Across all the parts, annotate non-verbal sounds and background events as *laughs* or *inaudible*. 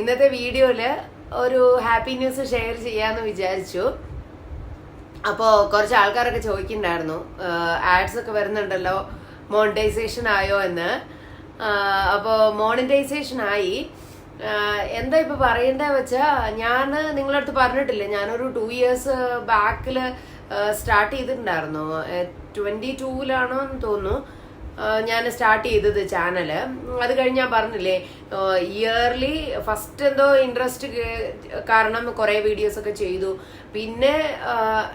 ഇന്നത്തെ വീഡിയോയിൽ ഒരു ഹാപ്പി ന്യൂസ് ഷെയർ ചെയ്യാന്ന് വിചാരിച്ചു. അപ്പോ കുറച്ച് ആൾക്കാരൊക്കെ ചോദിക്കുന്നുണ്ടായിരുന്നു ആഡ്സ് ഒക്കെ വരുന്നുണ്ടല്ലോ മോണിറ്റൈസേഷൻ ആയോ എന്ന്. അപ്പോ മോണിറ്റൈസേഷൻ ആയി. എന്താ ഇപ്പൊ പറയണ്ടേ വെച്ചാ ഞാൻ നിങ്ങളുടെ അടുത്ത് പറഞ്ഞിട്ടില്ലേ ഞാനൊരു ടു ഇയേഴ്സ് ബാക്കിൽ സ്റ്റാർട്ട് ചെയ്തിട്ടുണ്ടായിരുന്നു. ട്വന്റി ടൂവിലാണോ എന്ന് തോന്നുന്നു. ഞാൻ സ്റ്റാർട്ട് ചെയ്തത് ചാനൽ അത് കഴിഞ്ഞ് ഞാൻ പറഞ്ഞില്ലേ ഇയർലി ഫസ്റ്റ് എന്തോ ഇൻട്രസ്റ്റ് കാരണം കുറെ വീഡിയോസ് ഒക്കെ ചെയ്തു. പിന്നെ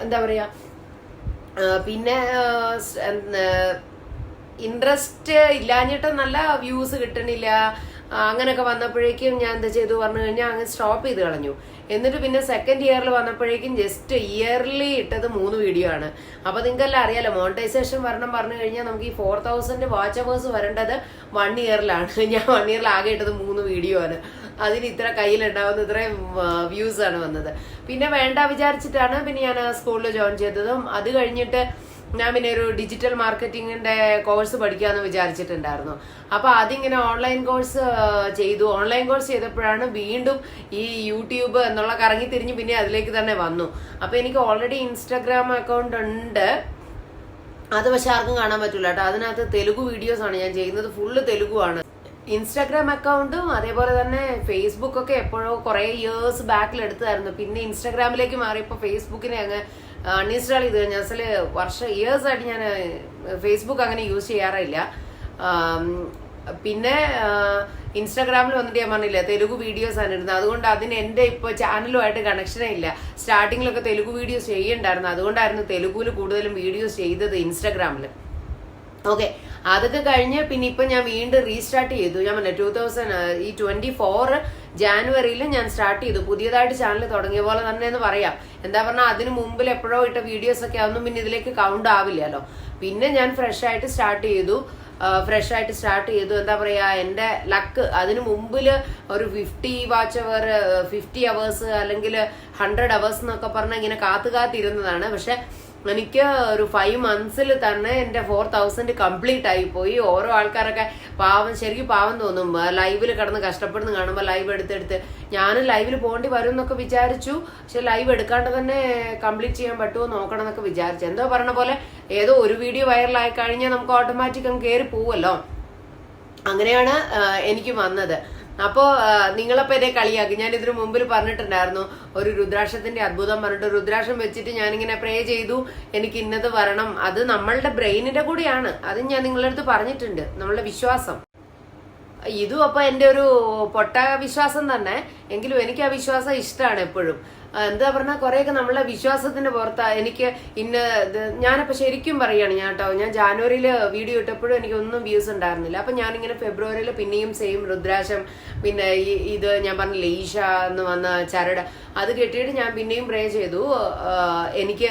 എന്താ പറയാ പിന്നെ ഇൻട്രസ്റ്റ് ഇല്ലാഞ്ഞിട്ട് നല്ല വ്യൂസ് കിട്ടണില്ല. അങ്ങനെയൊക്കെ വന്നപ്പോഴേക്കും ഞാൻ എന്താ ചെയ്തു പറഞ്ഞു കഴിഞ്ഞാൽ അങ്ങ് സ്റ്റോപ്പ് ചെയ്ത് കളഞ്ഞു. എന്നിട്ട് പിന്നെ സെക്കൻഡ് ഇയറിൽ വന്നപ്പോഴേക്കും ജസ്റ്റ് ഇയർലി ഇട്ടത് മൂന്ന് വീഡിയോ ആണ്. അപ്പൊ നിങ്ങൾക്കെല്ലാം അറിയാലോ മോണിറ്റൈസേഷൻ വരണം പറഞ്ഞു കഴിഞ്ഞാൽ നമുക്ക് ഈ ഫോർ തൗസൻഡ് വാച്ച് അവേഴ്സ് വരേണ്ടത് വൺ ഇയറിലാണ് *laughs* ഞാൻ വൺ ഇയറിൽ ആകെ ഇട്ടത് മൂന്ന് വീഡിയോ ആണ്. അതിന് ഇത്ര കയ്യിലുണ്ടാവുന്ന ഇത്രയും വ്യൂസ് ആണ് വന്നത്. പിന്നെ വേണ്ട വിചാരിച്ചിട്ടാണ് പിന്നെ ഞാൻ സ്കൂളിൽ ജോയിൻ ചെയ്തതും. അത് കഴിഞ്ഞിട്ട് ഞാൻ പിന്നെ ഒരു ഡിജിറ്റൽ മാർക്കറ്റിംഗിന്റെ കോഴ്സ് പഠിക്കാന്ന് വിചാരിച്ചിട്ടുണ്ടായിരുന്നു. അപ്പൊ അതിങ്ങനെ ഓൺലൈൻ കോഴ്സ് ചെയ്തു. ഓൺലൈൻ കോഴ്സ് ചെയ്തപ്പോഴാണ് വീണ്ടും ഈ യൂട്യൂബ് എന്നുള്ള കറങ്ങി തിരിഞ്ഞ് പിന്നെ അതിലേക്ക് തന്നെ വന്നു. അപ്പൊ എനിക്ക് ഓൾറെഡി ഇൻസ്റ്റാഗ്രാം അക്കൗണ്ട് ഉണ്ട്. അത് പക്ഷെ ആർക്കും കാണാൻ പറ്റില്ല കേട്ടോ. അതിനകത്ത് തെലുഗു വീഡിയോസ് ആണ് ഞാൻ ചെയ്യുന്നത്. ഫുള്ള് തെലുഗു ആണ്. ഇൻസ്റ്റാഗ്രാം അക്കൗണ്ടും അതേപോലെ തന്നെ ഫേസ്ബുക്കൊക്കെ എപ്പോഴോ കുറെ ഇയേഴ്സ് ബാക്കിൽ എടുത്തതായിരുന്നു പിന്നെ ഇൻസ്റ്റാഗ്രാമിലേക്ക് മാറിയപ്പോൾ ഫേസ്ബുക്കിനെ അങ്ങ് അൺഇൻസ്റ്റാൾ ചെയ്ത് കഴിഞ്ഞാൽ അസൽ വർഷം ഇയേഴ്സ് ആയിട്ട് ഞാൻ ഫേസ്ബുക്ക് അങ്ങനെ യൂസ് ചെയ്യാറില്ല. പിന്നെ ഇൻസ്റ്റാഗ്രാമിൽ വന്നിട്ട് ഞാൻ പറഞ്ഞില്ല തെലുഗു വീഡിയോസ് ആണ് ഇരുന്നത് അതുകൊണ്ട് അതിന് എന്റെ ഇപ്പോൾ ചാനലുമായിട്ട് കണക്ഷനേ ഇല്ല. സ്റ്റാർട്ടിങ്ങിലൊക്കെ തെലുഗു വീഡിയോസ് ചെയ്യണ്ടായിരുന്നു. അതുകൊണ്ടായിരുന്നു തെലുഗുവിൽ കൂടുതലും വീഡിയോസ് ചെയ്തത് ഇൻസ്റ്റാഗ്രാമിൽ ഓക്കെ അതൊക്കെ കഴിഞ്ഞ് പിന്നെ ഇപ്പം ഞാൻ വീണ്ടും റീസ്റ്റാർട്ട് ചെയ്തു. ഞാൻ പറഞ്ഞു ടൂ തൗസൻഡ് ഈ ട്വന്റി ഫോർ ജാനുവരിയിൽ ഞാൻ സ്റ്റാർട്ട് ചെയ്തു. പുതിയതായിട്ട് ചാനൽ തുടങ്ങിയ പോലെ തന്നെ എന്ന് പറയാം. എന്താ പറഞ്ഞാൽ അതിന് മുമ്പിൽ എപ്പോഴോ ഇട്ട വീഡിയോസ് ഒക്കെ ആവുന്നു പിന്നെ ഇതിലേക്ക് കൗണ്ട് ആവില്ലല്ലോ. പിന്നെ ഞാൻ ഫ്രഷ് ആയിട്ട് സ്റ്റാർട്ട് ചെയ്തു. ഫ്രഷ് ആയിട്ട് സ്റ്റാർട്ട് ചെയ്തു. എന്താ പറയാ എന്റെ ലക്ക് അതിന് മുമ്പിൽ ഒരു fifty watch hour fifty hours അല്ലെങ്കിൽ ഹൺഡ്രഡ് അവേഴ്സ് എന്നൊക്കെ പറഞ്ഞാൽ ഇങ്ങനെ കാത്തു കാത്തിരുന്നതാണ്. പക്ഷെ എനിക്ക് ഒരു ഫൈവ് മന്ത്സിൽ തന്നെ എന്റെ ഫോർ തൗസൻഡ് കംപ്ലീറ്റ് ആയി പോയി. ഓരോ ആൾക്കാരൊക്കെ പാവം ശരിക്കും പാവം തോന്നും. ലൈവിൽ കിടന്ന് കഷ്ടപ്പെടുന്ന കാണുമ്പോൾ ലൈവ് എടുത്തെടുത്ത്. ഞാനും ലൈവിൽ പോകേണ്ടി വരും എന്നൊക്കെ വിചാരിച്ചു. പക്ഷെ ലൈവ് എടുക്കാണ്ട് തന്നെ കംപ്ലീറ്റ് ചെയ്യാൻ പറ്റുമോ നോക്കണം എന്നൊക്കെ വിചാരിച്ചു. എന്തോ പറഞ്ഞ പോലെ ഏതോ ഒരു വീഡിയോ വൈറലായി കഴിഞ്ഞാൽ നമുക്ക് ഓട്ടോമാറ്റിക് അങ്ങ് കയറി പോവുമല്ലോ. അങ്ങനെയാണ് എനിക്ക് വന്നത്. അപ്പോ നിങ്ങളപ്പോ എന്നെ കളിയാക്കി. ഞാൻ ഇതിനു മുമ്പിൽ പറഞ്ഞിട്ടുണ്ടായിരുന്നു. ഒരു രുദ്രാക്ഷത്തിന്റെ അത്ഭുതം പറഞ്ഞിട്ട് രുദ്രാക്ഷം വെച്ചിട്ട് ഞാനിങ്ങനെ പ്രേ ചെയ്തു. എനിക്ക് ഇന്നത് വരണം. അത് നമ്മളുടെ ബ്രെയിനിന്റെ കൂടിയാണ്. അത് ഞാൻ നിങ്ങളുടെ അടുത്ത് പറഞ്ഞിട്ടുണ്ട്. നമ്മളുടെ വിശ്വാസം. ഇതും അപ്പൊ എന്റെ ഒരു പൊട്ട വിശ്വാസം തന്നെ. എങ്കിലും എനിക്ക് ആ വിശ്വാസം ഇഷ്ടമാണ് എപ്പോഴും. എന്താ പറഞ്ഞാൽ കുറെയൊക്കെ നമ്മളെ വിശ്വാസത്തിന്റെ പുറത്താ. എനിക്ക് ഇന്ന ഞാനിപ്പോ ശരിക്കും പറയാണ് ഞാൻ കേട്ടോ ഞാൻ ജാനുവരിയിൽ വീഡിയോ ഇട്ടപ്പോഴും എനിക്ക് ഒന്നും വ്യൂസ് ഉണ്ടായിരുന്നില്ല. അപ്പൊ ഞാനിങ്ങനെ ഫെബ്രുവരിയിൽ പിന്നെയും സെയിം രുദ്രാശം പിന്നെ ഈ ഇത് ഞാൻ പറഞ്ഞ ലീഷ എന്ന് വന്ന ചരട് അത് കെട്ടിയിട്ട് ഞാൻ പിന്നെയും പ്രേ ചെയ്തു. എനിക്ക്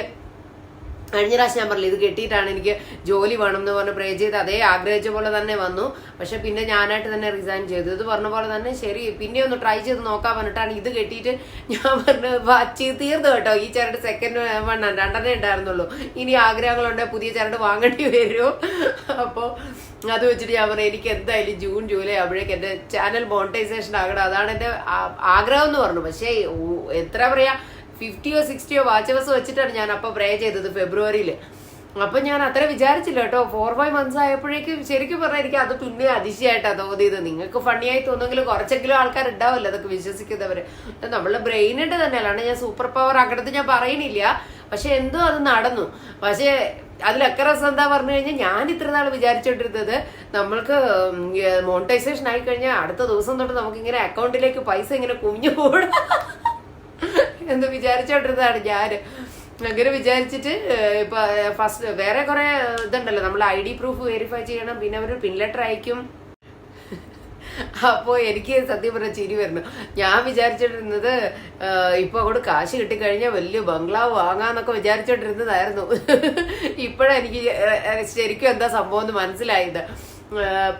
കഴിഞ്ഞ പ്രാവശ്യം ഞാൻ പറഞ്ഞില്ല ഇത് കെട്ടിയിട്ടാണ് എനിക്ക് ജോലി വേണം എന്ന് പറഞ്ഞ് പ്രേ ചെയ്ത് അതേ ആഗ്രഹിച്ച പോലെ തന്നെ വന്നു. പക്ഷെ പിന്നെ ഞാനായിട്ട് തന്നെ റിസൈൻ ചെയ്തു. ഇത് പറഞ്ഞ പോലെ തന്നെ ശരി പിന്നെ ഒന്ന് ട്രൈ ചെയ്ത് നോക്കാൻ പറഞ്ഞിട്ടാണ് ഇത് കെട്ടിയിട്ട് ഞാൻ പറഞ്ഞു തീർന്നു കേട്ടോ. ഈ ചരട് സെക്കൻഡ് വൺ രണ്ടെണ്ണേ ഉണ്ടായിരുന്നുള്ളൂ. ഇനി ആഗ്രഹങ്ങളുണ്ടെങ്കിൽ പുതിയ ചരട് വാങ്ങേണ്ടി വരും. അപ്പോൾ അത് വെച്ചിട്ട് ഞാൻ പറഞ്ഞു എനിക്ക് എന്തായാലും ജൂൺ ജൂലൈ ആവുമ്പോഴേക്ക് എന്റെ ചാനൽ മോണിറ്റൈസേഷൻ ആകണം. അതാണ് എന്റെ ആഗ്രഹം എന്ന് പറഞ്ഞു. പക്ഷേ എത്ര പറയാ ഫിഫ്റ്റിയോ സിക്സ്റ്റിയോ വാച്ചേഴ്സ് വെച്ചിട്ടാണ് ഞാൻ അപ്പൊ പ്രേ ചെയ്തത് ഫെബ്രുവരിയിൽ അപ്പൊ ഞാൻ അത്ര വിചാരിച്ചില്ല കേട്ടോ. ഫോർ ഫൈവ് മന്ത്സ് ആയപ്പോഴേക്കും ശരിക്കും പറഞ്ഞാൽ എനിക്ക് അത് പിന്നെ അതിശയമായിട്ടാണ് തോന്നിയത്. നിങ്ങൾക്ക് ഫണ്ണിയായി തോന്നുമെങ്കിലും കുറച്ചെങ്കിലും ആൾക്കാർ ഉണ്ടാവില്ല അതൊക്കെ വിശ്വസിക്കുന്നവര്. നമ്മളെ ബ്രെയിനിന്റെ തന്നെ അല്ലാണ്ട് ഞാൻ സൂപ്പർ പവർ ആക്കണത് ഞാൻ പറയണില്ല പക്ഷെ എന്തോ അത് നടന്നു. പക്ഷേ അതിലൊക്കെ രസം എന്താ പറഞ്ഞു കഴിഞ്ഞാൽ ഞാൻ ഇത്ര നാൾ വിചാരിച്ചോണ്ടിരുന്നത് നമ്മൾക്ക് മോണിറ്റൈസേഷൻ ആയി കഴിഞ്ഞാൽ അടുത്ത ദിവസം തൊട്ട് നമുക്ക് ഇങ്ങനെ അക്കൗണ്ടിലേക്ക് പൈസ ഇങ്ങനെ കുഞ്ഞു കൂടാ എന്ന് വിചാരിച്ചോണ്ടിരുന്നതാണ് ഞാൻ. അങ്ങനെ വിചാരിച്ചിട്ട് ഇപ്പൊ ഫസ്റ്റ് വേറെ കുറെ ഇതുണ്ടല്ലോ. നമ്മൾ ഐ ഡി പ്രൂഫ് വെരിഫൈ ചെയ്യണം. പിന്നെ അവർ പിൻ ലെറ്റർ അയക്കും. അപ്പോ എനിക്ക് സത്യം പറഞ്ഞ ചിരി വരുന്നു. ഞാൻ വിചാരിച്ചോണ്ടിരുന്നത് ഇപ്പൊ അങ്ങോട്ട് കാശ് കിട്ടിക്കഴിഞ്ഞാൽ വലിയ ബംഗ്ലാവ് വാങ്ങാന്നൊക്കെ വിചാരിച്ചോണ്ടിരുന്നതായിരുന്നു. ഇപ്പോഴെനിക്ക് ശരിക്കും എന്താ സംഭവം എന്ന് മനസ്സിലായത്.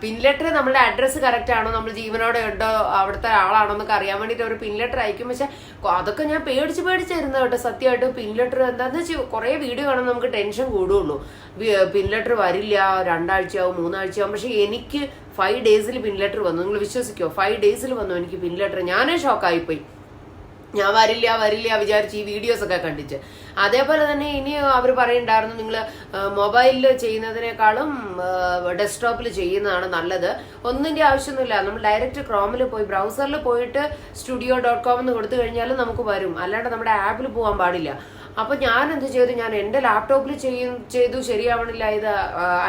പിൻ ലെറ്റർ നമ്മുടെ അഡ്രസ്സ് കറക്റ്റ് ആണോ? നമ്മൾ ജീവനോടെ ഉണ്ടോ? അവിടുത്തെ ആളാണോ എന്നൊക്കെ അറിയാൻ വേണ്ടിട്ട് ഒരു പിൻ ലെറ്റർ അയക്കും. പക്ഷെ അതൊക്കെ ഞാൻ പേടിച്ച് പേടിച്ചായിരുന്നു കേട്ടോ. സത്യമായിട്ട് പിൻ ലെറ്റർ എന്താണെന്ന് വെച്ചാൽ കുറെ വീഡിയോ കാണുമ്പോൾ നമുക്ക് ടെൻഷൻ കൂടുള്ളൂ. പിൻ ലെറ്റർ വരില്ല. രണ്ടാഴ്ചയാവും മൂന്നാഴ്ചയാവും. പക്ഷെ എനിക്ക് ഫൈവ് ഡേയ്സിൽ പിൻ ലെറ്റർ വന്നു. നിങ്ങൾ വിശ്വസിക്കോ? ഫൈവ് ഡേയ്സിൽ വന്നു എനിക്ക് പിൻ ലെറ്റർ ഞാനേ ഷോക്കായിപ്പോയി ഞാൻ വരില്ല വരില്ല വിചാരിച്ച് ഈ വീഡിയോസ് ഒക്കെ കണ്ടിട്ട്. അതേപോലെ തന്നെ ഇനി അവർ പറയുണ്ടായിരുന്നു നിങ്ങൾ മൊബൈലിൽ ചെയ്യുന്നതിനേക്കാളും ഡെസ്ക്ടോപ്പിൽ ചെയ്യുന്നതാണ് നല്ലത്. ഒന്നിന്റെ ആവശ്യമൊന്നുമില്ല. നമ്മൾ ഡയറക്റ്റ് ക്രോമിൽ പോയി ബ്രൗസറിൽ പോയിട്ട് സ്റ്റുഡിയോ ഡോട്ട് കോം എന്ന് കൊടുത്തു കഴിഞ്ഞാൽ നമുക്ക് വരും. അല്ലാണ്ട് നമ്മുടെ ആപ്പിൽ പോകാൻ പാടില്ല. അപ്പൊ ഞാൻ എന്ത് ചെയ്തു? ഞാൻ എന്റെ ലാപ്ടോപ്പിൽ ചെയ്യും ചെയ്തു ശരിയാവണില്ല ഇത്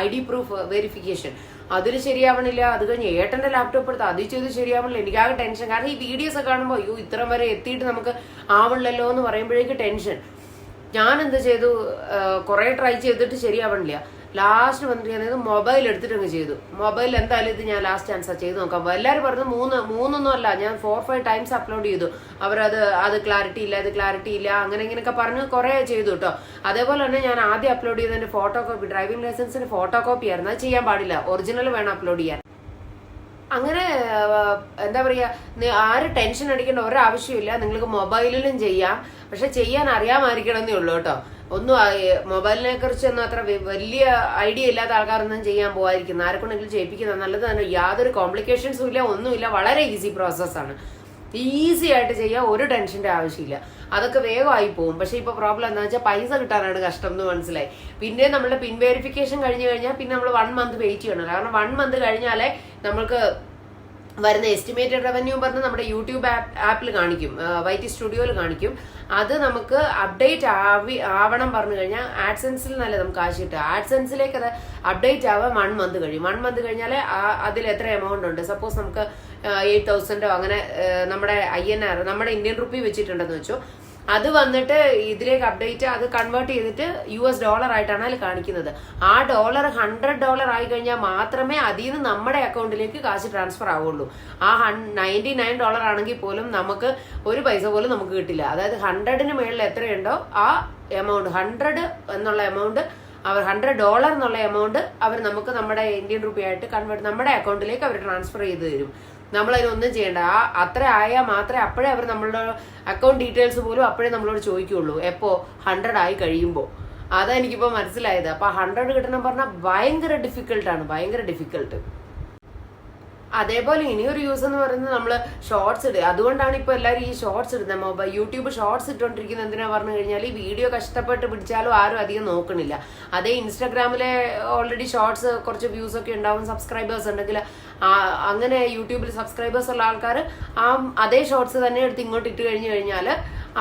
ഐ ഡി പ്രൂഫ് വെരിഫിക്കേഷൻ അതിൽ ശരിയാവണില്ല. അത് കഴിഞ്ഞ് ഏട്ടന്റെ ലാപ്ടോപ്പ് എടുത്ത് അതിൽ ചെയ്ത് ശരിയാവണില്ല. എനിക്കാകെ ടെൻഷൻ കാരണം ഈ വീഡിയോസ് ഒക്കെ കാണുമ്പോൾ അയ്യോ ഇത്ര വരെ എത്തിയിട്ട് നമുക്ക് ആവണില്ലല്ലോ എന്ന് പറയുമ്പോഴേക്ക് ടെൻഷൻ ഞാൻ എന്ത് ചെയ്തു കുറെ ട്രൈ ചെയ്തിട്ട് ശരിയാവണില്ല. ലാസ്റ്റ് വന്നിട്ട് ഞാൻ മൊബൈൽ എടുത്തിട്ട് അങ്ങ് ചെയ്തു. മൊബൈൽ എന്തായാലും ഇത് ഞാൻ ലാസ്റ്റ് ആൻസർ ചെയ്ത് നോക്കാം. എല്ലാവരും പറഞ്ഞു മൂന്ന് മൂന്നൊന്നും അല്ല ഞാൻ ഫോർ ഫൈവ് ടൈംസ് അപ്ലോഡ് ചെയ്തു. അവരത് അത് ക്ലാരിറ്റി ഇല്ല അത് ക്ലാരിറ്റി ഇല്ല അങ്ങനെ ഇങ്ങനെയൊക്കെ പറഞ്ഞ് കുറെ ചെയ്തു കേട്ടോ അതേപോലെ തന്നെ ഞാൻ ആദ്യം അപ്ലോഡ് ചെയ്തതിന്റെ ഫോട്ടോ കോപ്പി ഡ്രൈവിംഗ് ലൈസൻസിന്റെ ഫോട്ടോ കോപ്പി ആയിരുന്നു. അത് ചെയ്യാൻ പാടില്ല. ഒറിജിനൽ വേണം അപ്ലോഡ് ചെയ്യാൻ. അങ്ങനെ എന്താ പറയാ ആര് ടെൻഷൻ അടിക്കേണ്ട ഒരാവശ്യമില്ല. നിങ്ങൾക്ക് മൊബൈലിലും ചെയ്യാം. പക്ഷെ ചെയ്യാൻ അറിയാമായിരിക്കണമെന്നേ ഉള്ളൂ കേട്ടോ. ഒന്നും മൊബൈലിനെ കുറിച്ചൊന്നും അത്ര വലിയ ഐഡിയ ഇല്ലാത്ത ആൾക്കാരൊന്നും ചെയ്യാൻ പോകാതിരിക്കുന്നു ആരെക്കൊണ്ടെങ്കിലും ചെയ്യിപ്പിക്കുന്നത് നല്ലത്. തന്നെ യാതൊരു കോംപ്ലിക്കേഷൻസും ഇല്ല ഒന്നുമില്ല. വളരെ ഈസി പ്രോസസ്സാണ്. ഈസി ആയിട്ട് ചെയ്യാൻ ഒരു ടെൻഷന്റെ ആവശ്യമില്ല. അതൊക്കെ വേഗമായി പോകും പക്ഷെ ഇപ്പൊ പ്രോബ്ലം എന്താ വെച്ചാൽ പൈസ കിട്ടാനാണ് കഷ്ടം എന്ന് മനസ്സിലായി. പിന്നെ നമ്മുടെ പിൻ വെരിഫിക്കേഷൻ കഴിഞ്ഞു കഴിഞ്ഞാൽ പിന്നെ നമ്മൾ വൺ മന്ത് വെയിറ്റ് ചെയ്യണം കാരണം വൺ മന്ത് കഴിഞ്ഞാലേ നമ്മൾക്ക് വരുന്ന എസ്റ്റിമേറ്റഡ് റവന്യൂ പറഞ്ഞ് നമ്മുടെ യൂട്യൂബ് ആപ്പ് ആപ്പിൽ കാണിക്കും. വൈറ്റി സ്റ്റുഡിയോയിൽ കാണിക്കും. അത് നമുക്ക് അപ്ഡേറ്റ് ആവി ആവണം പറഞ്ഞു കഴിഞ്ഞാൽ ആഡ്സെൻസിൽ നല്ല നമുക്ക് കാശ് കിട്ടുക. ആഡ്സെൻസിലേക്ക് അത് അപ്ഡേറ്റ് ആവാൻ വൺ മന്ത് കഴിയും. വൺ മന്ത് കഴിഞ്ഞാൽ അതിൽ എത്ര എമൗണ്ട് ഉണ്ട്? സപ്പോസ് നമുക്ക് എയ്റ്റ് തൗസൻഡോ അങ്ങനെ നമ്മുടെ ഐ എൻ ആർ നമ്മുടെ ഇന്ത്യൻ റുപ്പി വെച്ചിട്ടുണ്ടെന്ന് വെച്ചോ. അത് വന്നിട്ട് ഇതിലേക്ക് അപ്ഡേറ്റ് അത് കൺവേർട്ട് ചെയ്തിട്ട് യു എസ് ഡോളർ ആയിട്ടാണ് അതിൽ കാണിക്കുന്നത്. ആ ഡോളർ ഹൺഡ്രഡ് ഡോളർ ആയി കഴിഞ്ഞാൽ മാത്രമേ അതിൽ നിന്ന് നമ്മുടെ അക്കൗണ്ടിലേക്ക് കാശ് ട്രാൻസ്ഫർ ആവുള്ളൂ. ആ നയന്റി നയൻ ഡോളർ ആണെങ്കിൽ പോലും നമുക്ക് ഒരു പൈസ പോലും നമുക്ക് കിട്ടില്ല. അതായത് ഹൺഡ്രഡിന് മേളിൽ എത്രയുണ്ടോ ആ എമൗണ്ട് ഹൺഡ്രഡ് എന്നുള്ള എമൗണ്ട് അവർ ഹൺഡ്രഡ് ഡോളർ എന്നുള്ള എമൗണ്ട് അവർ നമുക്ക് നമ്മുടെ ഇന്ത്യൻ റുപ്പി ആയിട്ട് കൺവേർട്ട് നമ്മുടെ അക്കൗണ്ടിലേക്ക് അവർ ട്രാൻസ്ഫർ ചെയ്ത് തരും. നമ്മളതിനൊന്നും ചെയ്യേണ്ട. ആ അത്ര ആയാൽ മാത്രമേ അപ്പോഴേ അവർ നമ്മളുടെ അക്കൗണ്ട് ഡീറ്റെയിൽസ് പോലും അപ്പോഴേ നമ്മളോട് ചോദിക്കുള്ളൂ എപ്പോ? ഹൺഡ്രഡ് ആയി കഴിയുമ്പോൾ അതാ എനിക്കിപ്പോൾ മനസ്സിലായത്. അപ്പോൾ ഹൺഡ്രഡ് കിട്ടണം പറഞ്ഞാൽ ഭയങ്കര ഡിഫിക്കൽട്ടാണ് ഭയങ്കര ഡിഫിക്കൽട്ട് അതേപോലെ ഇനിയൊരു യൂസ് എന്ന് പറയുന്നത് നമ്മൾ ഷോർട്സ് ഇടുക. അതുകൊണ്ടാണ് ഇപ്പോൾ എല്ലാവരും ഈ ഷോർട്സ് ഇടുന്നത് മൊബൈൽ യൂട്യൂബ് ഷോർട്സ് ഇട്ടുകൊണ്ടിരിക്കുന്നത് എന്തിനാ പറഞ്ഞു കഴിഞ്ഞാൽ ഈ വീഡിയോ കഷ്ടപ്പെട്ട് പിടിച്ചാലും ആരും അധികം നോക്കണില്ല. അതേ ഇൻസ്റ്റാഗ്രാമിലെ ഓൾറെഡി ഷോർട്സ് കുറച്ച് വ്യൂസ് ഒക്കെ ഉണ്ടാവും സബ്സ്ക്രൈബേഴ്സ് ഉണ്ടെങ്കിൽ അങ്ങനെ യൂട്യൂബിൽ സബ്സ്ക്രൈബേഴ്സ് ഉള്ള ആൾക്കാർ ആ അതേ ഷോർട്സ് തന്നെ എടുത്ത് ഇങ്ങോട്ട് ഇട്ട് കഴിഞ്ഞു കഴിഞ്ഞാൽ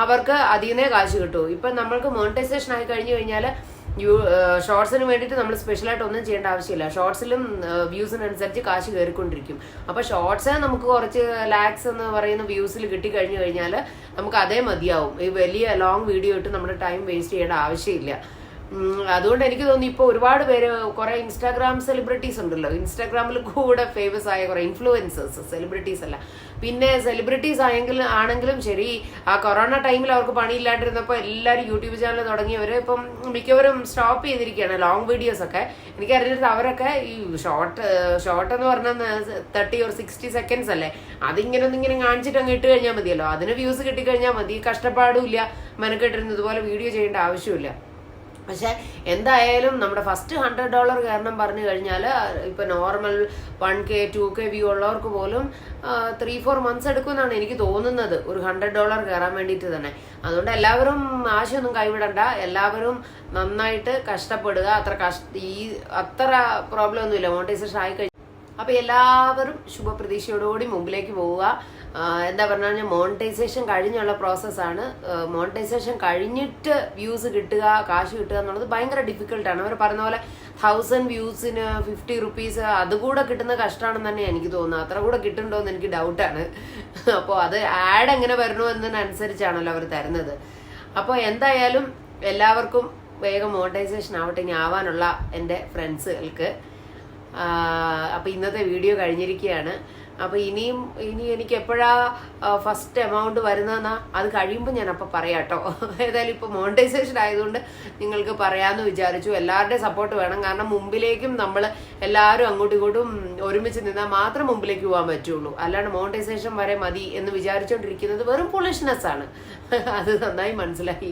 അവർക്ക് അതിൽ നിന്നേ കാശ് കിട്ടും. ഇപ്പം നമ്മൾക്ക് മോണിറ്റൈസേഷൻ ആയി കഴിഞ്ഞു കഴിഞ്ഞാൽ യു ഷോർട്സിന് വേണ്ടിയിട്ട് നമ്മൾ സ്പെഷ്യലായിട്ട് ഒന്നും ചെയ്യേണ്ട ആവശ്യമില്ല. ഷോർട്സിലും വ്യൂസിനനുസരിച്ച് കാശ് കയറിക്കൊണ്ടിരിക്കും. അപ്പോൾ ഷോർട്സ് നമുക്ക് കുറച്ച് ലാക്സ് എന്ന് പറയുന്ന വ്യൂസിൽ കിട്ടി കഴിഞ്ഞു കഴിഞ്ഞാൽ നമുക്ക് അതേ മതിയാവും. ഈ വലിയ ലോങ് വീഡിയോ ഇട്ട് നമ്മുടെ ടൈം വേസ്റ്റ് ചെയ്യേണ്ട ആവശ്യമില്ല. അതുകൊണ്ട് എനിക്ക് തോന്നി ഇപ്പോൾ ഒരുപാട് പേര് കുറെ ഇൻസ്റ്റാഗ്രാം സെലിബ്രിറ്റീസ് ഉണ്ടല്ലോ. ഇൻസ്റ്റാഗ്രാമിൽ കൂടെ ഫേമസ് ആയ കുറെ ഇൻഫ്ലുവൻസേഴ്സ് സെലിബ്രിറ്റീസ് അല്ല. പിന്നെ സെലിബ്രിറ്റീസ് ആയെങ്കിൽ ആണെങ്കിലും ശരി ആ കൊറോണ ടൈമിൽ അവർക്ക് പണിയില്ലാണ്ടിരുന്നപ്പോൾ എല്ലാവരും യൂട്യൂബ് ചാനൽ തുടങ്ങിയവർ ഇപ്പം മിക്കവരും സ്റ്റോപ്പ് ചെയ്തിരിക്കുകയാണ് ലോങ് വീഡിയോസ് ഒക്കെ. എനിക്കറിഞ്ഞിട്ട് അവരൊക്കെ ഈ ഷോർട്ട് ഷോർട്ട് എന്ന് പറഞ്ഞാൽ തേർട്ടി ഓർ സിക്സ്റ്റി സെക്കൻഡ്സ് അല്ലേ അതിങ്ങനെ ഒന്ന് ഇങ്ങനെ കാണിച്ചിട്ട് അങ്ങ് ഇട്ട് കഴിഞ്ഞാൽ മതിയല്ലോ. അതിന് വ്യൂസ് കിട്ടിക്കഴിഞ്ഞാൽ മതി. കഷ്ടപ്പാടും ഇല്ല. മെനക്കെട്ടിരുന്നതുപോലെ വീഡിയോ ചെയ്യേണ്ട ആവശ്യമില്ല പക്ഷെ എന്തായാലും നമ്മുടെ ഫസ്റ്റ് ഹൺഡ്രഡ് ഡോളർ കാരണം പറഞ്ഞു കഴിഞ്ഞാൽ ഇപ്പൊ normal one K two K view ഉള്ളവർക്ക് പോലും ത്രീ ഫോർ മന്ത്സ് എടുക്കുമെന്നാണ് എനിക്ക് തോന്നുന്നത്. ഒരു ഹൺഡ്രഡ് ഡോളർ കയറാൻ വേണ്ടിയിട്ട് തന്നെ. അതുകൊണ്ട് എല്ലാവരും ആശയൊന്നും കൈവിടണ്ട. എല്ലാവരും നന്നായിട്ട് കഷ്ടപ്പെടുക. അത്ര കഷ്ട ഈ അത്ര പ്രോബ്ലം ഒന്നുമില്ല. മോണിറ്റൈസേഷൻ ആയി കഴിഞ്ഞാൽ അപ്പൊ എല്ലാവരും ശുഭപ്രതീക്ഷയോടുകൂടി മുമ്പിലേക്ക് പോവുക. എന്താ പറഞ്ഞു കഴിഞ്ഞാൽ മോണിറ്റൈസേഷൻ കഴിഞ്ഞുള്ള പ്രോസസ്സാണ് മോണിറ്റൈസേഷൻ കഴിഞ്ഞിട്ട് വ്യൂസ് കിട്ടുക കാശ് കിട്ടുക എന്നുള്ളത് ഭയങ്കര ഡിഫിക്കൽട്ടാണ് അവർ പറഞ്ഞ പോലെ തൗസൻഡ് വ്യൂസിന് ഫിഫ്റ്റി റുപ്പീസ് അതുകൂടെ കിട്ടുന്ന കഷ്ടമാണെന്ന് തന്നെ എനിക്ക് തോന്നുന്നു. അത്ര കൂടെ കിട്ടുന്നുണ്ടോ എന്ന് എനിക്ക് ഡൗട്ടാണ് അപ്പോൾ അത് ആഡ് എങ്ങനെ വരണോ എന്നതിനനുസരിച്ചാണല്ലോ അവർ തരുന്നത്. അപ്പോൾ എന്തായാലും എല്ലാവർക്കും വേഗം മോണിറ്റൈസേഷൻ ആവട്ടെ ഇനി ആവാനുള്ള എന്റെ ഫ്രണ്ട്സുകൾക്ക് അപ്പൊ ഇന്നത്തെ വീഡിയോ കഴിഞ്ഞിരിക്കുകയാണ്. അപ്പോൾ ഇനിയും ഇനി എനിക്ക് എപ്പോഴാ ഫസ്റ്റ് എമൗണ്ട് വരുന്നതെന്നാ അത് കഴിയുമ്പോൾ ഞാൻ അപ്പോൾ പറയാട്ടോ. ഏതായാലും ഇപ്പോൾ മോണിറ്റൈസേഷൻ ആയതുകൊണ്ട് നിങ്ങൾക്ക് പറയാമെന്ന് വിചാരിച്ചു. എല്ലാവരുടെയും സപ്പോർട്ട് വേണം. കാരണം മുമ്പിലേക്കും നമ്മൾ എല്ലാവരും അങ്ങോട്ടും ഇങ്ങോട്ടും ഒരുമിച്ച് നിന്നാൽ മാത്രം മുമ്പിലേക്ക് പോകാൻ പറ്റുള്ളൂ. അല്ലാണ്ട് മോണിറ്റൈസേഷൻ വരെ മതി എന്ന് വിചാരിച്ചുകൊണ്ടിരിക്കുന്നത് വെറും പൊളിഷ്നെസ് ആണ്. അത് നന്നായി മനസ്സിലായി.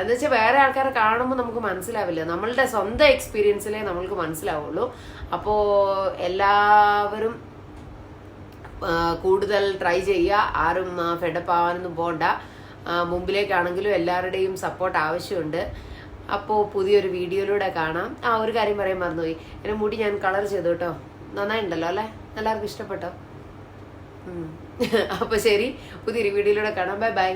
എന്ന് വെച്ചാൽ വേറെ ആൾക്കാരെ കാണുമ്പോൾ നമുക്ക് മനസ്സിലാവില്ല. നമ്മളുടെ സ്വന്തം എക്സ്പീരിയൻസിലേ നമ്മൾക്ക് മനസ്സിലാവുള്ളൂ. അപ്പോൾ എല്ലാവരും കൂടുതൽ ട്രൈ ചെയ്യുക. ആരും ഫെഡപ്പ് ആവാനൊന്നും പോകണ്ട മുമ്പിലേക്കാണെങ്കിലും എല്ലാവരുടെയും സപ്പോർട്ട് ആവശ്യമുണ്ട്. അപ്പോൾ പുതിയൊരു വീഡിയോയിലൂടെ കാണാം. ആ ഒരു കാര്യം പറയാൻ മറന്നുപോയി. എന്റെ മുടി ഞാൻ കളർ ചെയ്തു കേട്ടോ. നന്നായിട്ടുണ്ടല്ലോ അല്ലേ? എല്ലാവർക്കും ഇഷ്ടപ്പെട്ടോ? *laughs* അപ്പോൾ ശരി പുതിയൊരു വീഡിയോയിലൂടെ കാണാം. Bye bye